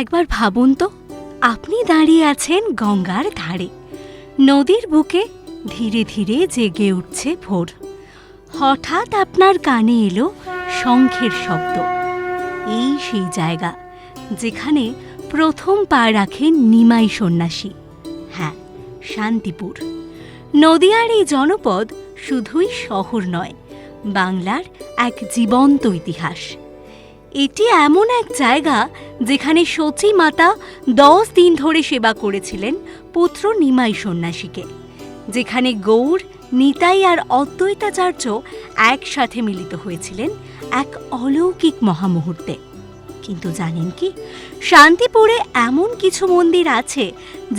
একবার ভাবুন তো, আপনি দাঁড়িয়ে আছেন গঙ্গার ধারে। নদীর বুকে ধীরে ধীরে জেগে উঠছে ভোর। হঠাৎ আপনার কানে এলো শঙ্খের শব্দ। এই সেই জায়গা যেখানে প্রথম পা রাখেন নিমাই সন্ন্যাসী। হ্যাঁ শান্তিপুর। নদিয়ার এই জনপদ শুধুই শহর নয়, বাংলার এক জীবন্ত ইতিহাস। এটি এমন এক জায়গা যেখানে সচী মাতা দশ দিন ধরে সেবা করেছিলেন পুত্র নিমাই সন্ন্যাসীকে, যেখানে গৌর, নিতাই আর অদ্বৈতাচার্য একসাথে মিলিত হয়েছিলেন এক অলৌকিক মহামুহূর্তে। কিন্তু জানেন কি, শান্তিপুরে এমন কিছু মন্দির আছে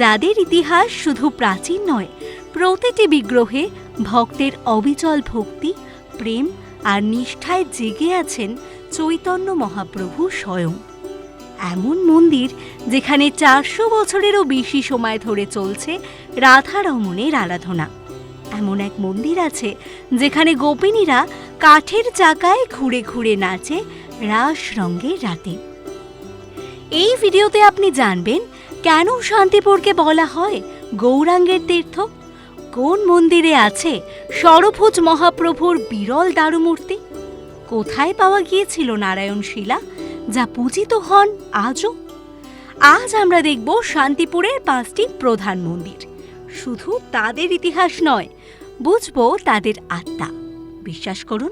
যাদের ইতিহাস শুধু প্রাচীন নয়, প্রতিটি বিগ্রহে ভক্তের অবিচল ভক্তি, প্রেম আর নিষ্ঠায় জেগে আছেন চৈতন্য মহাপ্রভু স্বয়ং। এমন মন্দির যেখানে চারশো বছরেরও বেশি সময় ধরে চলছে রাধারমণের আরাধনা। এমন এক মন্দির আছে যেখানে গোপিনীরা কাঠের চাকায় ঘুরে ঘুরে নাচে রাস রঙের রাতে। এই ভিডিওতে আপনি জানবেন কেন শান্তিপুরকে বলা হয় গৌরাঙ্গের তীর্থ? কোন মন্দিরে আছে সরভুজ মহাপ্রভুর বিরল দারুমূর্তি? কোথায় পাওয়া গিয়েছিল নারায়ণ শিলা, যা পূজিত হন আজও? আজ আমরা দেখব শান্তিপুরের পাঁচটি প্রধান মন্দির। শুধু তাদের ইতিহাস নয়, বুঝব তাদের আত্মা। বিশ্বাস করুন,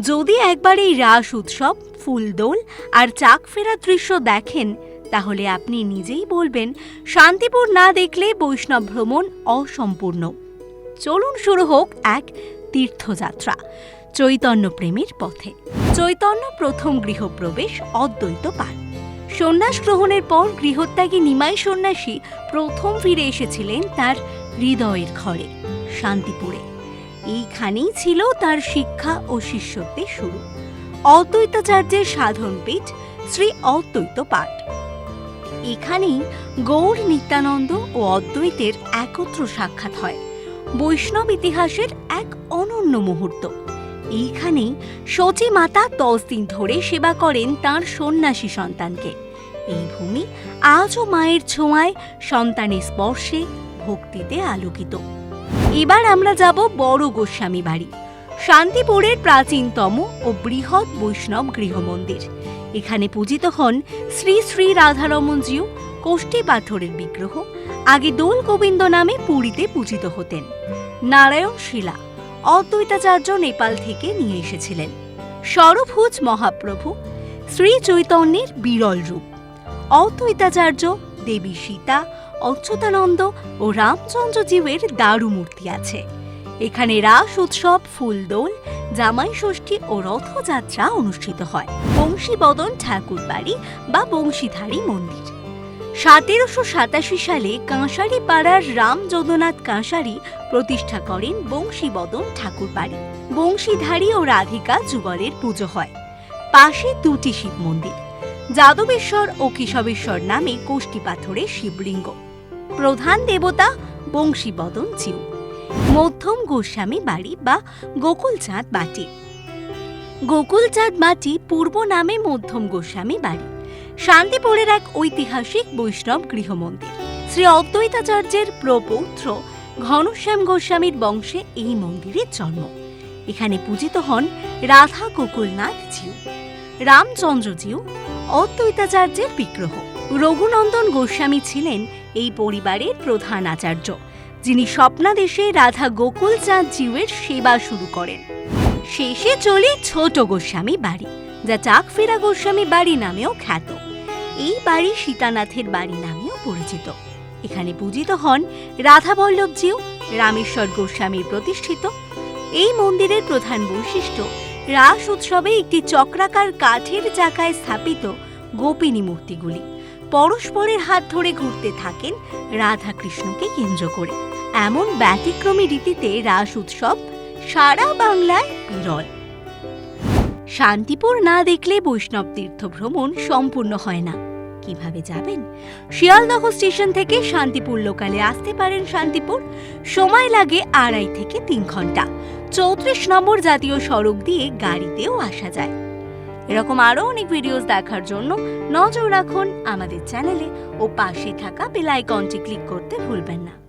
যদি একবার এই রাস উৎসব, ফুলদোল আর চাক ফেরার দৃশ্য দেখেন, তাহলে আপনি নিজেই বলবেন, শান্তিপুর না দেখলে বৈষ্ণব ভ্রমণ অসম্পূর্ণ। চলুন শুরু হোক এক তীর্থযাত্রা। চৈতন্য প্রেমের পথে। চৈতন্য প্রথম গৃহপ্রবেশ অদ্বৈত পাঠ সন্ন্যাস গ্রহণের পর গৃহত্যাগী নিমাই সন্ন্যাসী প্রথম ফিরে এসেছিলেন তার হৃদয়ের ঘরে, শান্তিপুরে। এইখানেই ছিল তার শিক্ষা ও শিষ্যত্বের শুরু। অদ্বৈতাচার্যের সাধন পীঠ শ্রী অদ্বৈত পাঠ এখানেই গৌর নিত্যানন্দ ও অদ্বৈতের একত্র সাক্ষাৎ হয়। বৈষ্ণব ইতিহাসের এক অনন্য মুহূর্ত। এইখানেই সচী মাতা দশ দিন ধরে সেবা করেন তার সন্ন্যাসী সন্তানকে। এই ভূমি আজও মায়ের ছোঁয়ায় সন্তানের স্পর্শে ভক্তিতে আলোকিত। এবার আমরা যাব বড় গোস্বামী বাড়ি, শান্তিপুরের প্রাচীনতম ও বৃহৎ বৈষ্ণব গৃহমন্দির। এখানে পূজিত হন শ্রী শ্রী রাধারমণজিও কোষ্ঠী পাথরের বিগ্রহ, আগে দোল গোবিন্দ নামে পুরীতে পূজিত হতেন। নারায়ণ শিলা। অদ্বৈতাচার্য নেপাল থেকে নিয়ে এসেছিলেন। সরভুজ মহাপ্রভু শ্রী চৈতন্যের বিরল রূপ। অদ্বৈতাচার্য দেবী সীতা, অচ্যুতানন্দ ও রামচন্দ্র জীবের দারু মূর্তি আছে। এখানে রাস উৎসব ফুলদোল জামাই ষষ্ঠী ও রথযাত্রা অনুষ্ঠিত হয়। বংশীবদন ঠাকুর বাড়ি বা বংশীধারী মন্দির। সতেরোশো সাতাশি সালে কাঁসারি পাড়ার রাম যদুনাথ কাঁসারি প্রতিষ্ঠা করেন বংশীবদন ঠাকুর বাড়ি বংশীধারী ও রাধিকা যুগলের পুজো হয়। পাশে দুটি শিব মন্দির, যাদবেশ্বর ও কেশবেশ্বর নামে কোষ্ঠী পাথরের শিবলিঙ্গ। প্রধান দেবতা বংশীবদন জিউ। মধ্যম গোস্বামী বাড়ি বা গোকুলচাঁদ বাটি। গোকুলচাঁদ বাটি পূর্ব নামে মধ্যম গোস্বামী বাড়ি। শান্তিপুরের এক ঐতিহাসিক বৈষ্ণব গৃহমন্দির। শ্রী অদ্বৈতাচার্যের প্রপৌত্র ঘনশ্যাম গোস্বামীর বংশে এই মন্দিরের জন্ম। এখানে পূজিত হন রাধা গোকুলনাথ জিউ রামচন্দ্র জিউ অদ্বৈতাচার্যের বিগ্রহ। রঘুনন্দন গোস্বামী ছিলেন এই পরিবারের প্রধান আচার্য, যিনি স্বপ্নাদেশে রাধা গোকুলচাঁদ জিউয়ের সেবা শুরু করেন। শেষে চলে ছোট গোস্বামী বাড়ি। যা চাকফেরা গোস্বামী বাড়ি নামেও খ্যাত। এই বাড়ি সীতানাথের বাড়ি নামেও পরিচিত। এখানে পূজিত হন রাধাবল্লভজিও, রামেশ্বর গোস্বামীর প্রতিষ্ঠিত। এই মন্দিরের প্রধান বৈশিষ্ট্য, রাস উৎসবে একটি চক্রাকার কাঠের চাকায় স্থাপিত গোপিনী মূর্তিগুলি। পরস্পরের হাত ধরে ঘুরতে থাকেন রাধা কৃষ্ণকে কেন্দ্র করে। এমন ব্যতিক্রমী রীতিতে রাস উৎসব সারা বাংলায় বিরল। শান্তিপুর না দেখলে বৈষ্ণব তীর্থ ভ্রমণ সম্পূর্ণ হয় না। কীভাবে যাবেন? শিয়ালদহ স্টেশন থেকে শান্তিপুর লোকালে আসতে পারেন শান্তিপুর। সময় লাগে আড়াই থেকে তিন ঘণ্টা। চৌত্রিশ নম্বর জাতীয় সড়ক দিয়ে গাড়িতেও আসা যায়। এরকম আরও অনেক ভিডিওস দেখার জন্য নজর রাখুন আমাদের চ্যানেলে ও পাশে থাকা বেল আইকনটি ক্লিক করতে ভুলবেন না।